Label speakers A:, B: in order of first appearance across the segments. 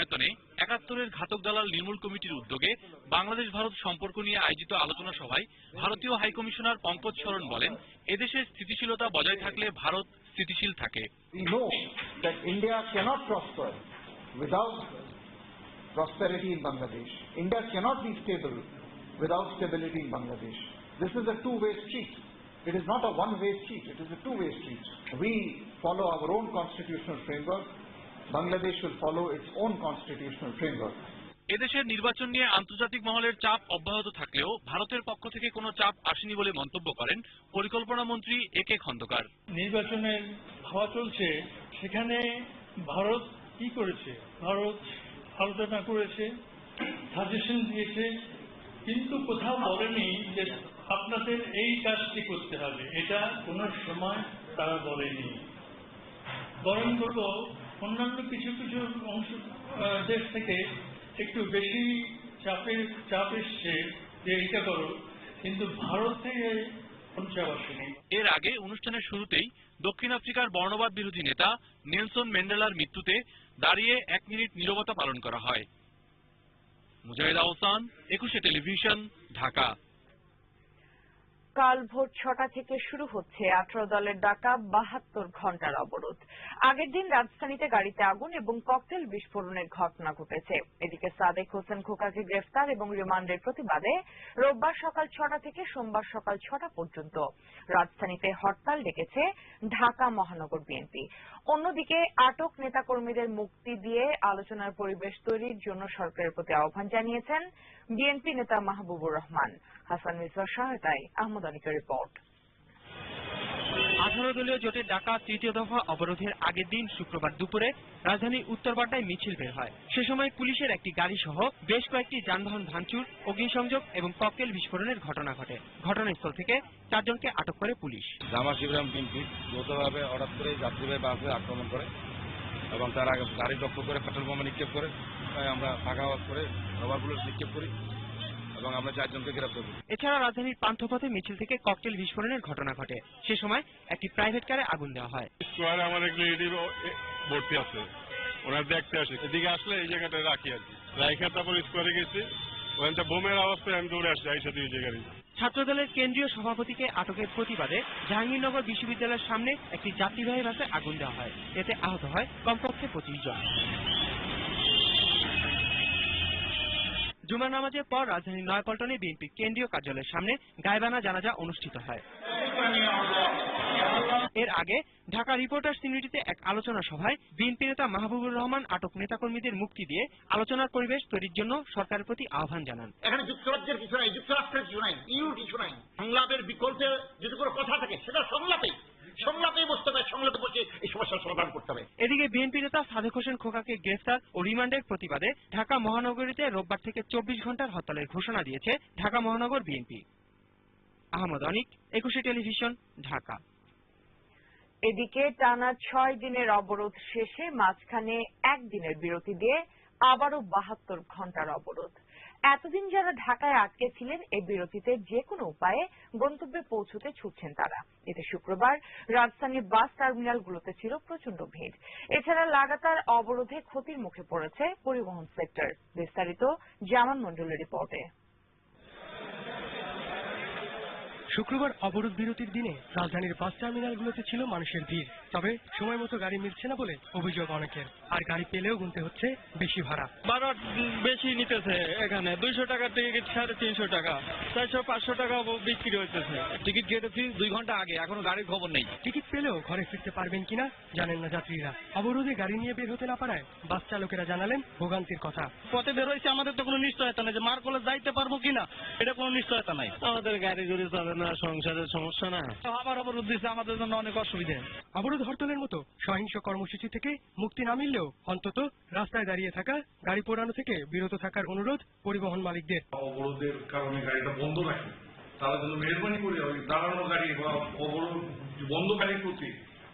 A: মিলনায়তনে একাত্তরের ঘাতক দালাল নির্মূল কমিটির উদ্যোগে বাংলাদেশ ভারত সম্পর্ক নিয়ে আয়োজিত আলোচনা সভায় ভারতীয় হাইকমিশনার পঙ্কজ শরণ বলেন এদেশের স্থিতিশীলতা বজায় থাকলে ভারত স্থিতিশীল থাকে
B: India cannot prosper without prosperity in Bangladesh. India cannot be stable without stability in Bangladesh. This is a two-way street. It is not a one-way street, it is a two-way street. We follow our own constitutional framework. Bangladesh will follow its own constitutional framework.
A: এদেশের নির্বাচন নিয়ে আন্তর্জাতিক মহলের চাপ অব্যাহত থাকলেও ভারতের পক্ষ থেকে কোনো চাপ আসেনি বলে মন্তব্য করেন পরিকল্পনা মন্ত্রী এ কে খন্দকার।
C: নির্বাচনের হাওয়া চলছে সেখানে ভারত কি করেছে? ভারত আলোচনা করেছে সাজেশন দিয়েছে কিন্তু কোথাও বলেনি যে আপনাদের এই কাজটি করতে হবে। এটা কোনো সময় তারা বলেনি। বরং করব অন্যান্য কিছু কিছু অংশ দেশ থেকে একটু বেশি চাপের চাপ এসছে যে এটা করো, কিন্তু ভারত থেকে
A: এর আগে অনুষ্ঠানের শুরুতেই দক্ষিণ আফ্রিকার বর্ণবাদ বিরোধী নেতা নেলসন ম্যান্ডেলার মৃত্যুতে দাঁড়িয়ে এক মিনিট নীরবতা পালন করা হয়। মুজাহিদ আহসান একুশে টেলিভিশন, ঢাকা।
D: কাল ভোর ছটা থেকে শুরু হচ্ছে আঠারো দলের ডাকা বাহাত্তর ঘণ্টার অবরোধ। আগের দিন রাজধানীতে গাড়িতে আগুন এবং ককটেল বিস্ফোরণের ঘটনা ঘটেছে। এদিকে সাদেক হোসেন খোকাকে গ্রেফতার এবং রিমান্ডের প্রতিবাদে রোববার সকাল ছটা থেকে সোমবার সকাল ছটা পর্যন্ত। রাজধানীতে হরতাল ডেকেছে ঢাকা মহানগর বিএনপি। অন্যদিকে আটক নেতাকর্মীদের মুক্তি দিয়ে আলোচনার পরিবেশ তৈরির জন্য সরকারের প্রতি আহ্বান জানিয়েছেন বিএনপি নেতা মাহবুবুর রহমান। হাসান মিশ্রার সহায়তায় আহমদ আনিকের রিপোর্ট
E: আঠারো দলীয় জোটের ডাকা তৃতীয় দফা অবরোধের আগের দিন শুক্রবার দুপুরে রাজধানীর উত্তরপাড়ায় মিছিল বের হয়। সে সময় পুলিশের একটি গাড়ি সহ বেশ কয়েকটি যানবাহন ভাঙচুর অগ্নিসংযোগ এবং ককটেল বিস্ফোরণের ঘটনা ঘটে। ঘটনাস্থল থেকে চারজনকে আটক করে পুলিশ।
F: জামাত ইব্রাহিম বিএনপি যৌথভাবে হঠাৎ করে যাত্রীবাহী বাসে আক্রমণ করে এবং তারা গাড়ি লক্ষ্য করে পেট্রোল বোমা নিক্ষেপ করে আমরা ফাঁকা করে রবার বুলেট নিক্ষেপ করি। এবং আমরা চারজনকে গ্রেপ্তার করি
E: এছাড়া রাজধানীর পান্থপথে মিছিল থেকে ককটেল বিস্ফোরণের ঘটনা ঘটে। সে সময় একটি প্রাইভেট কারে আগুন দেওয়া হয়।
G: স্কোয়ারে আমার এক লেডি ভর্তি আছে। ওনার দেখতে আসে। এদিকে আসলে এই জায়গাটা রাখি আর কি। রাইখা তারপর স্কোয়ারে গেছি। ওখান থেকে বোমের অবস্থায় আমি দৌড়ে আসছি আইসা দিয়ে জায়গায়
E: ছাত্রদলের কেন্দ্রীয় সভাপতিকে আটকের প্রতিবাদে জাহাঙ্গীরনগর বিশ্ববিদ্যালয়ের সামনে একটি যাত্রীবাহী বাসে আগুন দেওয়া হয়। এতে আহত হয় কমপক্ষে পঁচিশ জন। জুমার নামাজের পর রাজধানীর নয়াপল্টনে বিএনপি কেন্দ্রীয় কার্যালয়ের সামনে গায়বানা জানাজা অনুষ্ঠিত হয়। এর আগে ঢাকা রিপোর্টার্স ইউনিটিতে এক আলোচনা সভায় বিএনপি নেতা মাহবুবুর রহমান আটক নেতাকর্মীদের মুক্তি দিয়ে আলোচনার পরিবেশ তৈরির জন্য সরকারের প্রতি আহ্বান জানান।
H: এখানে যুক্তরাজ্যের কিছু নাই, যুক্তরাষ্ট্রের কিছু নাই ইউর কিছু নাই। সংলাপের বিকল্পে যদি কোনো কথা থাকে, সেটা সংলাপেই সংলাপেই বসতে হবে সংলাপে বসে এই সমস্যার সমাধান করতে হবে
E: এদিকে বিএনপি নেতা সাদেক হোসেন খোকাকে গ্রেফতার ও রিমান্ডের প্রতিবাদে ঢাকা মহানগরীতে রোববার থেকে চব্বিশ ঘণ্টার হরতালের ঘোষণা দিয়েছে ঢাকা মহানগর বিএনপি। আহমদ অনিক, একুশে টেলিভিশন, ঢাকা।
D: এদিকে টানা ছয় দিনের অবরোধ শেষে মাঝখানে একদিনের বিরতি দিয়ে আবারও বাহাত্তর ঘণ্টার অবরোধ। এতদিন যারা ঢাকায় আটকে ছিলেন, এই বিরতিতে যে কোনো উপায়ে গন্তব্যে পৌঁছতে ছুটছেন তারা। এতে শুক্রবার রাজধানীর বাস টার্মিনালগুলোতে ছিল প্রচণ্ড ভিড়। এছাড়া লাগাতার অবরোধে ক্ষতির মুখে পড়েছে পরিবহন সেক্টর। বিস্তারিত জামান মন্ডলের রিপোর্টে।
I: শুক্রবার অবরোধ বিরতির দিনে রাজধানীর বাস টার্মিনালগুলোতে ছিল মানুষের ভিড়। তবে সময় মতো গাড়ি মিলছে না বলে অভিযোগ অনেকের। আর গাড়ি পেলেও গুনতে হচ্ছে বেশি ভাড়া।
C: ভাড়া বেশি নিতেছে এখানে। দুইশো টাকার টিকিট সাড়ে তিনশো টাকা। চারশো পাঁচশো টাকা বিক্রি হইতেছে।
A: টিকিট কেটেছি দুই ঘণ্টা আগে এখনও গাড়ির খবর নেই।
I: টিকিট পেলেও ঘরে ফিরতে পারবেন কিনা জানেন না যাত্রীরা। অবরোধে গাড়ি নিয়ে বের হতে না পারায় বাস চালকেরা জানালেন ভোগান্তির কথা।
C: পথে বের হয়েছে আমাদের তো কোনো নিশ্চয়তা নেই যে মার কলে যাইতে পারব কিনা এটা কোনো নিশ্চয়তা নাই। আমাদের গাড়ি ঘুরে চলে না সংসারের সমস্যা না? আবার অবরোধ দিচ্ছে আমাদের জন্য অনেক অসুবিধা।
I: অবরোধ হরতালের মতো সহিংস কর্মসূচি থেকে মুক্তি না মিললেও অন্তত রাস্তায় দাঁড়িয়ে থাকা গাড়ি পোড়ানো থেকে বিরত থাকার অনুরোধ পরিবহন মালিকদের।
G: অবরোধের কারণে গাড়িটা বন্ধ রাখে তারা যেন মেহরবানি করে ওই দাঁড়ানো গাড়ি বা অবরোধ বন্ধ গাড়ির প্রতি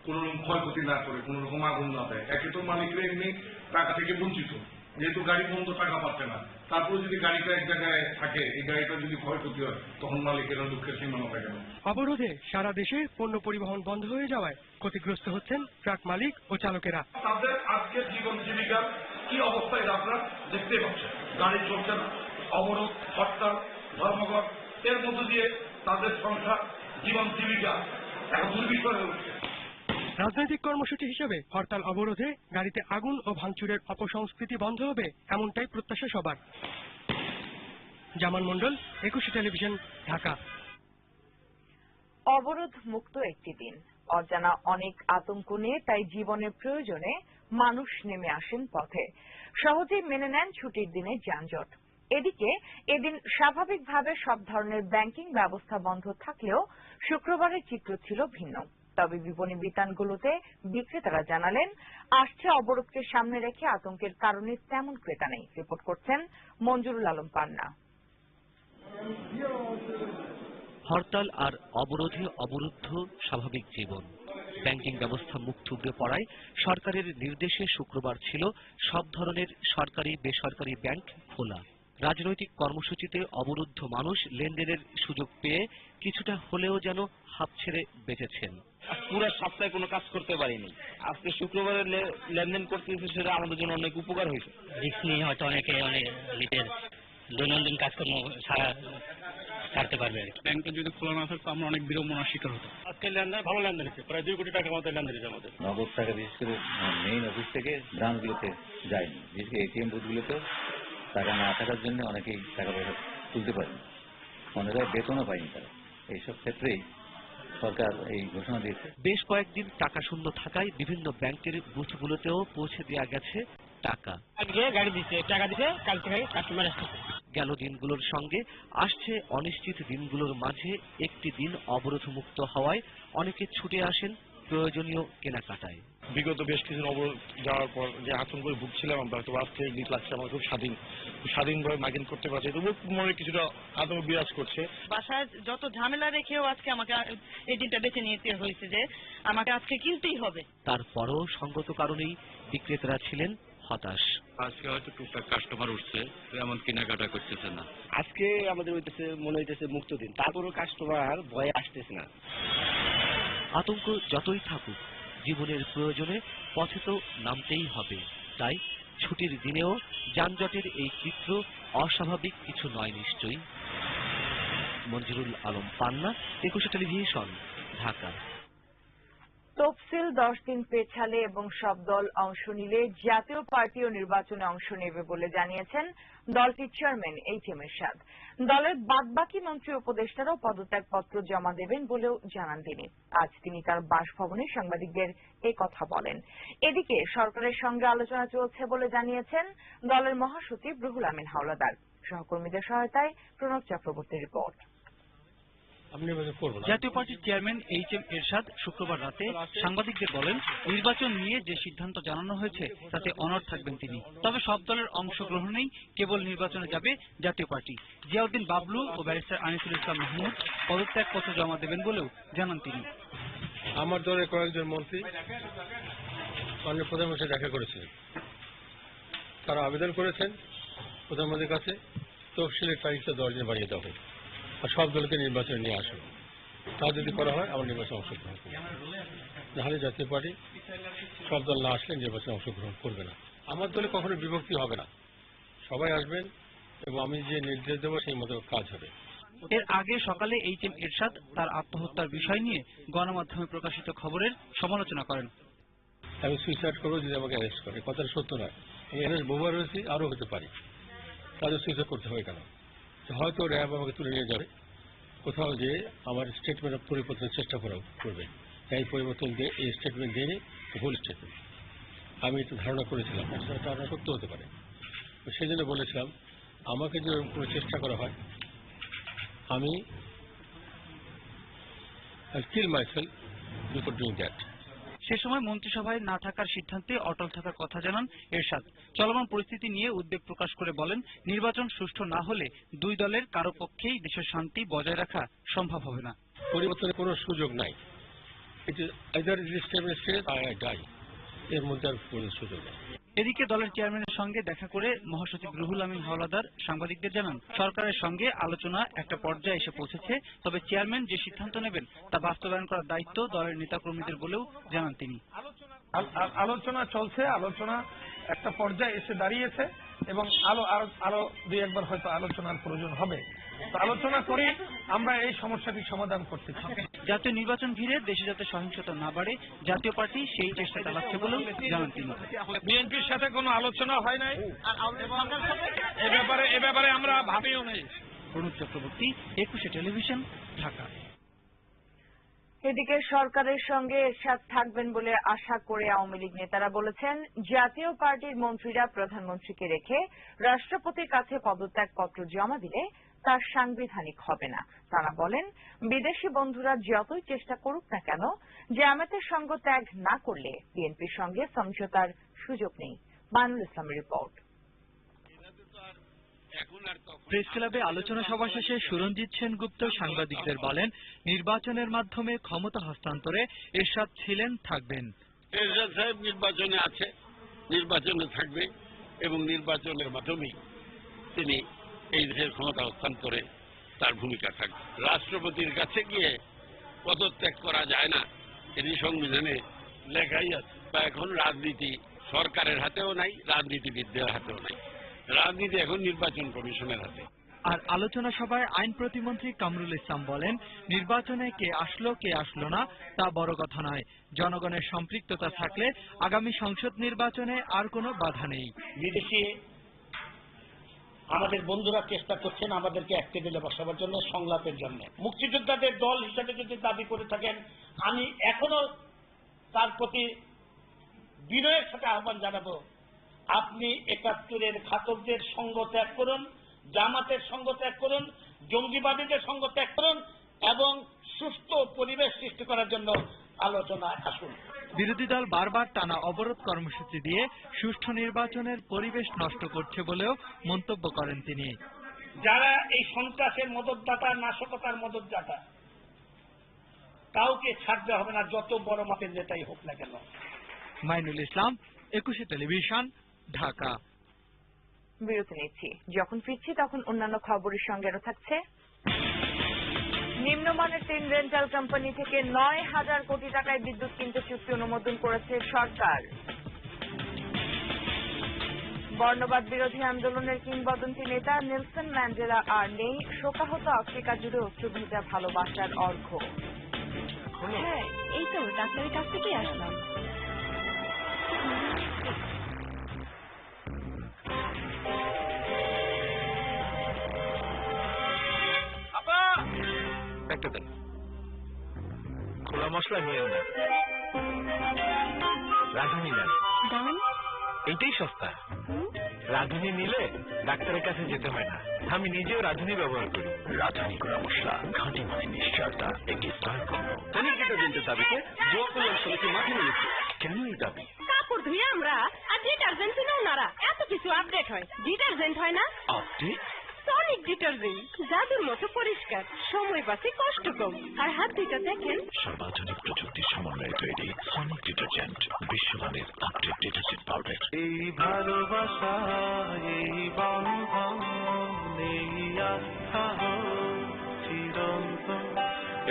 G: কোনো রকম ক্ষয়ক্ষতি না করে কোনো রকম আগুন না দেয়। একে তো মালিকরা এমনি টাকা থেকে বঞ্চিত। যেহেতু গাড়ি বন্ধ টাকা পাচ্ছে না। তারপরে যদি গাড়িটা এক জায়গায় থাকে এই গাড়িটা যদি ক্ষয়ক্ষতি হয় তখন মালিকেরা দুঃখের সীমানা থাকে না
I: অবরোধে সারা দেশে পণ্য পরিবহন বন্ধ হয়ে যাওয়ায় ক্ষতিগ্রস্ত হচ্ছেন ট্রাক মালিক ও চালকেরা।
G: তাদের আজকের জীবন জীবিকার কি অবস্থায় আপনারা দেখতেই পাচ্ছেন। গাড়ি চলছে না। অবরোধ হরতাল ধর্মঘট এর মধ্য দিয়ে তাদের সংসার জীবন জীবিকা এখন দুর্বিষহ হয়ে উঠছে।
I: রাজনৈতিক কর্মসূচি হিসেবে হরতাল অবরোধে গাড়িতে আগুন ও ভাঙচুরের অপসংস্কৃতি বন্ধ হবে এমনটাই প্রত্যাশা সবার। জামান মন্ডল একুশে টেলিভিশন, ঢাকা।
D: অবরোধ মুক্ত একটি দিন। অজানা অনেক আতঙ্ক নিয়ে তাই জীবনের প্রয়োজনে মানুষ নেমে আসেন পথে। সহজেই মেনে নেন ছুটির দিনে যানজট। এদিকে, এদিন স্বাভাবিকভাবে সব ধরনের ব্যাংকিং ব্যবস্থা বন্ধ থাকলেও শুক্রবারের চিত্র ছিল ভিন্ন। তবে বিপণী বিতানগুলোতে বিক্রেতারা জানালেন, আসছে অবরোধকে সামনে রেখে আতঙ্কের কারণে তেমন ক্রেতা নেই। রিপোর্ট করছেন মঞ্জুরুল আলম পান্না।
J: হরতাল আর অবরোধে অবরুদ্ধ স্বাভাবিক জীবন। ব্যাংকিং ব্যবস্থা মুখ থুবড়ে পড়ায় সরকারের নির্দেশে শুক্রবার ছিল সব ধরনের সরকারি বেসরকারি ব্যাংক খোলা। রাজনৈতিক কর্মসূচিতে অবরুদ্ধ মানুষ লেনদেনের সুযোগ পেয়ে কিছুটা হলেও যেন হাত ছেড়ে বেঁচেছেন।
K: পুরো সপ্তাহে কোনো কাজ করতে পারিনি। আজকে শুক্রবারে লেনদেন করতেছে সেটা আমাদের জন্য অনেক উপকার হয়েছে।
B: রিস্ক নিয়ে হয়তো অনেকে অনেক নিজের দৈনন্দিন কাজকর্ম সারা ছাড়তে পারবে আর
L: ব্যাংকটা যদি খোলা না থাকতো আমরা অনেক বিড়ম্বনার শিকার হতো আজকে লেনদেন ভালো লেনদেন হয়েছে প্রায় দুই কোটি টাকা আমাদের লেনদেন হয়েছে আমাদের।
B: নগদ টাকা বিশেষ করে মেইন অফিস থেকে ব্রাঞ্চগুলোতে যায়নি। বিশেষ করে এটিএম বুথগুলোতে টাকা না থাকার জন্য অনেকেই টাকা পয়সা তুলতে পারেনি অনেকে বেতনও পায়নি তারা। এইসব ক্ষেত্রেই সরকার এই ঘোষণা দিয়েছে।
J: বেশ কয়েকদিন টাকা শূন্য থাকায় বিভিন্ন ব্যাংকের বুথগুলোতেও পৌঁছে দেওয়া গেছে টাকা।
M: গাড়ি দিচ্ছে টাকা দিচ্ছে কাল থেকে কাস্টমার
J: গেল দিনগুলোর সঙ্গে আসছে অনিশ্চিত দিনগুলোর মাঝে একটি দিন অবরোধ মুক্ত হওয়ায় অনেকে ছুটে আসেন প্রয়োজনীয় কেনাকাটায়?
K: বিগত বেশ কিছুদিন অবরোধ যাওয়ার পর যে আতঙ্কে ভুগছিলাম আমরা তো আজকে লাগছে আমার খুব স্বাধীন স্বাধীনভাবে মাইকিং করতে পারছি। তবুও মনে কিছুটা আতঙ্ক বিরাজ করছে।
N: বাসায় যত ঝামেলা রেখেও আজকে আমাকে এই দিনটা বেছে নিতে হয়েছে যে আমাকে আজকে কিনতেই হবে।
J: তারপরও সঙ্গত কারণেই বিক্রেতারা ছিলেন হতাশ।
O: আজকে হয়তো টুকটাক কাস্টমার উঠছে এমন কেনাকাটা করতেছে না।
K: আজকে আমাদের হইতেছে মনে হইতেছে মুক্ত দিন। তারপরও কাস্টমার ভয়ে আসতেছে না।
J: আতঙ্ক যতই থাকুক, জীবনের প্রয়োজনে পথে তো নামতেই হবে। তাই ছুটির দিনেও যানজটের এই চিত্র অস্বাভাবিক কিছু নয় নিশ্চয়ই। মঞ্জুরুল আলম পান্না, একুশে টেলিভিশন, ঢাকা।
D: তফসিল দশ দিন পেছালে এবং সব দল অংশ নিলে জাতীয় পার্টিও নির্বাচনে অংশ নেবে বলে জানিয়েছেন দলটির চেয়ারম্যান এইচ এম এরশাদ। দলের বাদবাকি মন্ত্রী উপদেষ্টারাও পদত্যাগপত্র জমা দেবেন বলেও জানান তিনি। আজ তিনি তার বাসভবনে সাংবাদিকদের এই কথা বলেন। এদিকে সরকারের সঙ্গে আলোচনা চলছে বলে জানিয়েছেন দলের মহাসচিব রুহুল আমিন হাওলাদার। সহকর্মীদের সহায়তায় প্রণব চক্রবর্তীর রিপোর্ট
L: আমি নির্বাচন করব না
M: জাতীয় পার্টির চেয়ারম্যান এইচ এম এরশাদ শুক্রবার রাতে সাংবাদিকদের বলেন নির্বাচন নিয়ে যে সিদ্ধান্ত জানানো হয়েছে তাতে অনড় থাকবেন তিনি। তবে সব দলের অংশগ্রহণেই কেবল নির্বাচনে যাবে জাতীয় পার্টি। জিয়াউদ্দিন বাবলু ও ব্যারিস্টার আনিসুল ইসলাম মাহমুদ পদত্যাগপত্র জমা দেবেন বলেও জানান তিনি।
L: আমার দলের কয়েকজন মন্ত্রী মাননীয় প্রধানমন্ত্রী দেখা করেছিলেন। তারা আবেদন করেছেন প্রধানমন্ত্রীর কাছে তফসিলের তারিখটা দশ দিন বাড়িয়ে দেওয়া আর সব দলকে নির্বাচনে নিয়ে আসুন। তা যদি করা হয় আমার নির্বাচনে অংশগ্রহণ করবে নাহলে জাতীয় পার্টি সব দল না আসলে নির্বাচনে অংশগ্রহণ করবে না। আমার দলে কখনো বিভক্তি হবে না। সবাই আসবেন এবং আমি যে নির্দেশ দেবো সেই মতো কাজ হবে।
M: এর আগে সকালে এইচ এম এরশাদ তার আত্মহত্যার বিষয় নিয়ে গণমাধ্যমে প্রকাশিত খবরের সমালোচনা করেন।
L: আমি সুইসাইড করব যদি আমাকে অ্যারেস্ট করে। কথাটা সত্য নয়। আমি অ্যারেস্ট বহুবার হয়েছি আরও হতে পারি। তাদের সুইসাইড করতে হবে কেন? হয়তো র্যাব আমাকে তুলে নিয়ে যাবে। কোথাও যে আমার স্টেটমেন্ট পরিবর্তনের চেষ্টা করা করবে। তাই পরিবর্তন দিয়ে এই স্টেটমেন্ট দিয়ে ভুল স্টেটমেন্ট আমি একটু ধারণা করেছিলাম ধারণা সত্য হতে পারে। সেই জন্য বলেছিলাম, আমাকে যদি কোনো চেষ্টা করা হয়, আমি kill myself before doing that
M: সে সময় মন্ত্রিসভায় না থাকার সিদ্ধান্তে অটল থাকার কথা জানান এরশাদ। চলমান পরিস্থিতি নিয়ে উদ্বেগ প্রকাশ করে বলেন, নির্বাচন সুষ্ঠু না হলে দুই দলের কারও পক্ষেই দেশের শান্তি বজায় রাখা সম্ভব হবে না।
L: পরিবর্তনের কোনো সুযোগ নাই। এর মধ্যে আর কোনো সুযোগ নেই।
M: এদিকে দলের চেয়ারম্যানের সঙ্গে দেখা করে মহাসচিব রুহুল আমিন হাওলাদার সাংবাদিকদের জানান, সরকারের সঙ্গে আলোচনা একটা পর্যায়ে এসে পৌঁছেছে, তবে চেয়ারম্যান যে সিদ্ধান্ত নেবেন তা বাস্তবায়ন করার দায়িত্ব দলের নেতাকর্মীদের বলেও জানান তিনি।
G: আলোচনা চলছে, আলোচনা
P: একটা পর্যায়ে এসে দাঁড়িয়েছে। এবং আলো আরও আরও দুই একবার হয়তো আলোচনার প্রয়োজন হবে। তো আলোচনা করে আমরা এই সমস্যাটি সমাধান করতে চাই।
M: জাতীয় নির্বাচন ঘিরে দেশে যাতে সহিংসতা না বাড়ে জাতীয় পার্টি সেই চেষ্টা চালাচ্ছে বলেও জানান তিনি।
P: বিএনপির সাথে কোনো আলোচনা হয় নাই। এ ব্যাপারে এ ব্যাপারে আমরা ভাবিও নাই।
M: প্রণব চক্রবর্তী একুশে টেলিভিশন ঢাকা।
D: এদিকে সরকারের সঙ্গে এরশাদ থাকবেন বলে আশা করে আওয়ামী লীগ নেতারা বলেছেন, জাতীয় পার্টির মন্ত্রীরা প্রধানমন্ত্রীকে রেখে রাষ্ট্রপতির কাছে পদত্যাগপত্র জমা দিলে তার সাংবিধানিক হবে না। তারা বলেন, বিদেশি বন্ধুরা যতই চেষ্টা করুক না কেন জামায়াতের সঙ্গ ত্যাগ না করলে বিএনপির সঙ্গে সমঝোতার সুযোগ নেই। মাইনুল ইসলামের রিপোর্ট।
M: প্রেস ক্লাবে আলোচনা সভা শেষে সুরঞ্জিত সেনগুপ্ত সাংবাদিকদের বলেন, নির্বাচনের মাধ্যমে ক্ষমতা হস্তান্তরে এরশাদ ছিলেন, থাকবেন।
Q: এরশাদ সাহেব নির্বাচনে আছে, নির্বাচনে থাকবে এবং নির্বাচনের মাধ্যমেই তিনি এই দেশের ক্ষমতা হস্তান্তরে তার ভূমিকা থাকবে। রাষ্ট্রপতির কাছে গিয়ে পদত্যাগ করা যায় না এটি সংবিধানে লেখাই আছে। বা এখন রাজনীতি সরকারের হাতেও নাই, রাজনীতিবিদদের হাতেও নাই। রাজনীতি এখন নির্বাচন কমিশনের হাতে।
M: আর আলোচনা সভায় আইন প্রতিমন্ত্রী কামরুল ইসলাম বলেন নির্বাচনে কে আসলো কে আসলো না তা বড় কথা নয়। জনগণের সম্পৃক্ততা থাকলে আগামী সংসদ নির্বাচনে আর কোনো বাধা নেই।
R: বিদেশি আমাদের বন্ধুরা চেষ্টা করছেন আমাদেরকে এক টেবিলে বসাবার জন্য সংলাপের জন্য। মুক্তিযোদ্ধাদের দল হিসাবে যদি দাবি করে থাকেন আমি এখনও তার প্রতি বিনয়ের সাথে আহ্বান জানাব। আপনি একাত্তরের ঘাতকদের সঙ্গ ত্যাগ করুন জামাতের সঙ্গ ত্যাগ করুন জঙ্গিবাদীদের সঙ্গ ত্যাগ করুন এবং সুস্থ পরিবেশ সৃষ্টি করার জন্য আলোচনায় আসুন।
M: বিরোধী দল বারবার টানা অবরোধ কর্মসূচি দিয়ে সুষ্ঠু নির্বাচনের পরিবেশ নষ্ট করছে বলেও মন্তব্য করেন তিনি।
R: যারা এই সন্ত্রাসের মদতদাতা নাশকতার মদতদাতা কাউকে ছাড়তে হবে না যত বড় মাপের নেতাই হোক না কেন।
M: মাইনুল ইসলাম একুশে টেলিভিশন ঢাকা।
D: বিরতি নিচ্ছি। যখন ফিরছি তখন অন্যান্য খবরের সঙ্গে আরও থাকছে। নিম্নমানের তিন রেন্টাল কোম্পানি থেকে নয় হাজার কোটি টাকায় বিদ্যুৎ কিনতে চুক্তি অনুমোদন করেছে সরকার। বর্ণবাদ বিরোধী আন্দোলনের কিংবদন্তি নেতা নেলসন ম্যান্ডেলা আর নেই শোকাহত আফ্রিকা জুড়ে অশ্রুভেজা ভালোবাসার অর্ঘ
S: হ্যাঁ এই তো ডাক্তারের কাছ থেকেই আসলাম।
T: মশলা নিয়ে না রাঁধুনি নেন
S: দাম
T: এইটাই সস্তা। রাঁধুনি নিলে ডাক্তারের কাছে যেতে হয় না। আমি নিজেও রাঁধুনি ব্যবহার করি। রাঁধুনি করা মশলা ঘাঁটি মানে নিশ্চয়তা একটি স্তর পণ্য অনেক ডিটারজেন্টের দাবিতে জোয়া কল্যাণ সমিতি মাঠে নিয়েছে কেন এই দাবি?
S: কাপড় ধুয়ে আমরা আর ডিটারজেন্ট ছিল ওনারা। এত কিছু আপডেট হয়। ডিটারজেন্ট হয় না?
T: আপডেট
S: ডিটারজেন্ট জাদুর মতো পরিষ্কার সময় বাঁচে কষ্ট কম আর হাত দুইটা দেখেন।
T: সর্বাধুনিক প্রযুক্তির সমন্বয়ে তৈরি সনিক ডিটারজেন্ট বিশ্বমানের আপডেট ডিটারজেন্ট পাউডার
U: এই ভালোবাসা এই বন্ধন এই আস্থা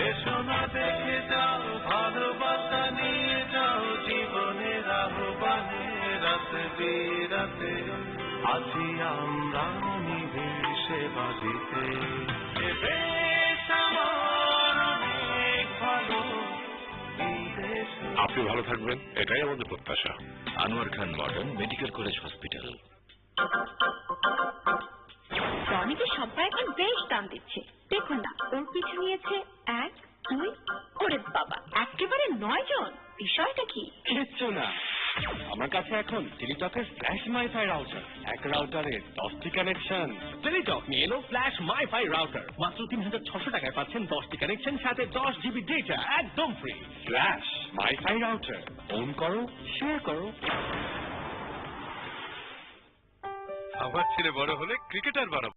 U: এসো না দেখে যাও ভালোবাসা নিয়ে যাও জীবনের আহ্বানে রাতে বিরাতে। আছি আমরা নিভেসে অনেক এই দেশ
V: আপনি ভালো থাকবেন এটাই আমাদের প্রত্যাশা।
T: Anwar Khan modern medical college hospital.
S: টনিকের সব্বা এখন বেশ দাম দিচ্ছে। দেখুন না ওর পিছু নিয়েছে এক দুই ওরে বাবা একেবারে নয় জন বিষয়টা কি?
T: কিচ্ছু না। আমার কাছে এখন টেলিটকের ফ্ল্যাশ মাইফাই রাউটার এক রাউটারে দশটি কানেকশন টেলিটক নিয়ে এলো ফ্ল্যাশ মাইফাই রাউটার মাত্র তিন হাজার ছশো টাকায় পাচ্ছেন দশটি কানেকশন সাথে দশ জিবি ডেটা একদম free flash MiFi router phone করো শেয়ার করো।
V: আমার ছেলে বড় হলে ক্রিকেটার বানাবো।